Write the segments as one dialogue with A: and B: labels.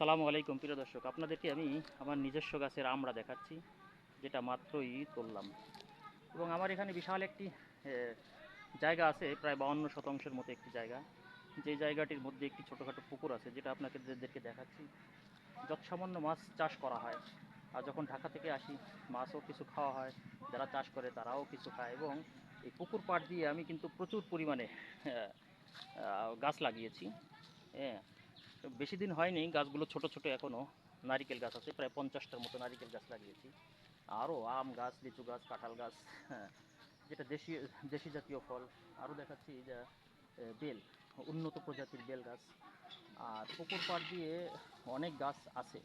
A: আসসালামু আলাইকুম, প্রিয় দর্শক। আপনাদেরকে আমি আমার নিজস্ব গাছের আমরা দেখাচ্ছি, যেটা মাত্রই তুললাম। এবং আমার এখানে বিশাল একটি জায়গা আছে, প্রায় বাউন্ন শতাংশের মতো একটি জায়গা। যে জায়গাটির মধ্যে একটি ছোটোখাটো পুকুর আছে, যেটা আপনাকে দেখাচ্ছি। যৎসামান্য মাছ চাষ করা হয়, আর যখন ঢাকা থেকে আসি, মাছও কিছু খাওয়া হয়, যারা চাষ করে তারাও কিছু খায়। এবং এই পুকুর পাড় দিয়ে আমি কিন্তু প্রচুর পরিমাণে গাছ লাগিয়েছি। হ্যাঁ বেশি দিন হয়নি, গাছগুলো ছোট ছোট এখনও নারিকেল গাছ আছে, প্রায় পঞ্চাশটার মতো নারিকেল গাছ লাগিয়েছি। আরও আম গাছ, লিচু গাছ, কাঁঠাল গাছ হ্যাঁ যেটা দেশি দেশি জাতীয় ফল। আরও দেখাচ্ছি যে বেল, উন্নত প্রজাতির বেল গাছ। আর পুকুর পাড় দিয়ে অনেক গাছ আছে,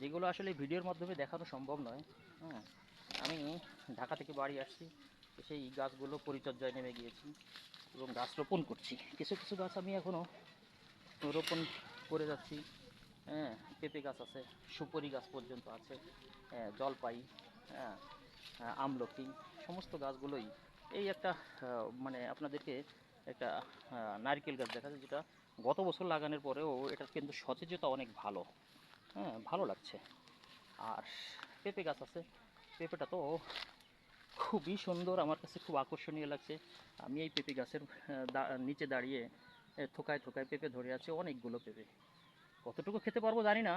A: যেগুলো আসলে ভিডিওর মাধ্যমে দেখানো সম্ভব নয়। হ্যাঁ আমি ঢাকা থেকে বাড়ি আসছি, সেই গাছগুলো পরিচর্যায় নেমে গিয়েছি এবং গাছ রোপণ করছি। কিছু কিছু গাছ আমি এখনও রোপণ করে যাচ্ছি। হ্যাঁ পেঁপে গাছ আছে সুপারি গাছ পর্যন্ত আছে হ্যাঁ, জলপাই হ্যাঁ হ্যাঁ, আমলকি সমস্ত গাছগুলোই। এই একটা মানে আপনাদেরকে একটা নারকেল গাছ দেখা যেটা গত বছর লাগানোর পরেও এটার কিন্তু সতেজতা অনেক ভালো। হ্যাঁ ভালো লাগছে। আর পেঁপে গাছ আছে পেঁপেটা তো খুবই সুন্দর আমার কাছে খুব আকর্ষণীয় লাগছে। আমি এই পেঁপে গাছের নিচে দাঁড়িয়ে থোকায় থোকায় পেঁপে ধরে আছে, অনেকগুলো পেঁপে। কতটুকু খেতে পারব জানি না,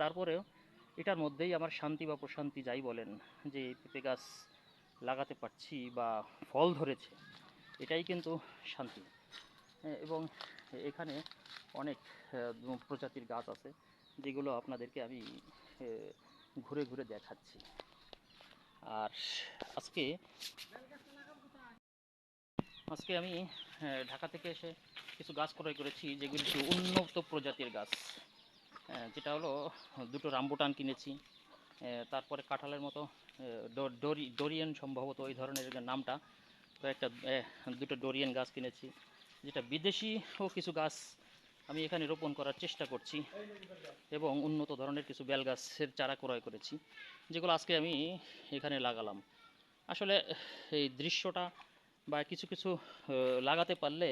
A: তারপরেও এটার মধ্যেই আমার শান্তি বা প্রশান্তি যাই বলেন, যে পেঁপে গাছ লাগাতে পারছি বা ফল ধরেছে, এটাই কিন্তু শান্তি। এবং এখানে অনেক প্রজাতির গাছ আছে, যেগুলো আপনাদেরকে আমি ঘুরে ঘুরে দেখাচ্ছি। আর আজকে আজকে আমি ঢাকা থেকে এসে কিছু গাছ ক্রয় করেছি, যেগুলি একটু উন্নত প্রজাতির গাছ। যেটা হলো, দুটো রামবুটান কিনেছি। তারপরে কাঁঠালের মতো ডোরি, ডোরিয়ান সম্ভবত ওই ধরনের নামটা তো একটা দুটো ডোরিয়ান গাছ কিনেছি, যেটা বিদেশিও কিছু গাছ আমি এখানে রোপণ করার চেষ্টা করছি এবং উন্নত ধরনের কিছু বেল গাছের চারা ক্রয় করেছি, যেগুলো আজকে আমি এখানে লাগালাম। আসলে, এই দৃশ্যটা বা কিছু কিছু লাগাতে পারলে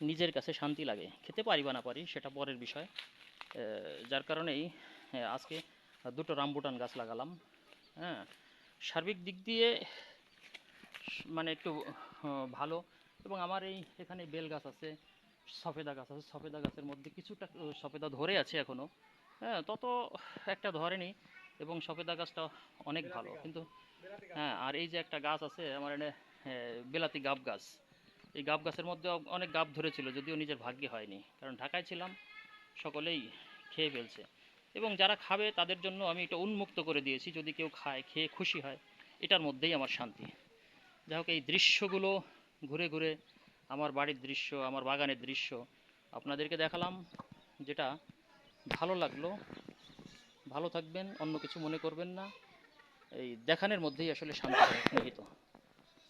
A: নিজের কাছে শান্তি লাগে। খেতে পারি বা না পারি, সেটা পরের বিষয়। যার কারণেই আজকে দুটো রামবুটান গাছ লাগালাম। হ্যাঁ সার্বিক দিক দিয়ে মানে একটু ভালো। এবং আমার এই এখানে বেল গাছ আছে, সফেদা গাছ আছে। সফেদা গাছের মধ্যে কিছুটা সফেদা ধরে আছে এখনও হ্যাঁ তত একটা ধরেনি এবং সফেদা গাছটা অনেক ভালো। কিন্তু হ্যাঁ আর এই যে একটা গাছ আছে, আমার এখানে বেলাতি গাব গাছ। এই গাব গাছের মধ্যে অনেক গাব ধরেছিল, যদিও নিজের ভাগ্যে হয়নি। কারণ ঢাকায় ছিলাম, সকলেই খেয়ে ফেলছে। এবং যারা খাবে, তাদের জন্য আমি এটা উন্মুক্ত করে দিয়েছি। যদি কেউ খায়, খেয়ে খুশি হয়, এটার মধ্যেই আমার শান্তি। যাই হোক, এই দৃশ্যগুলো ঘুরে ঘুরে আমার বাড়ির দৃশ্য, আমার বাগানের দৃশ্য আপনাদেরকে দেখালাম, যেটা ভালো লাগল। ভালো থাকবেন, অন্য কিছু মনে করবেন না। এই দেখানোর মধ্যেই আসলে শান্তি নিহিত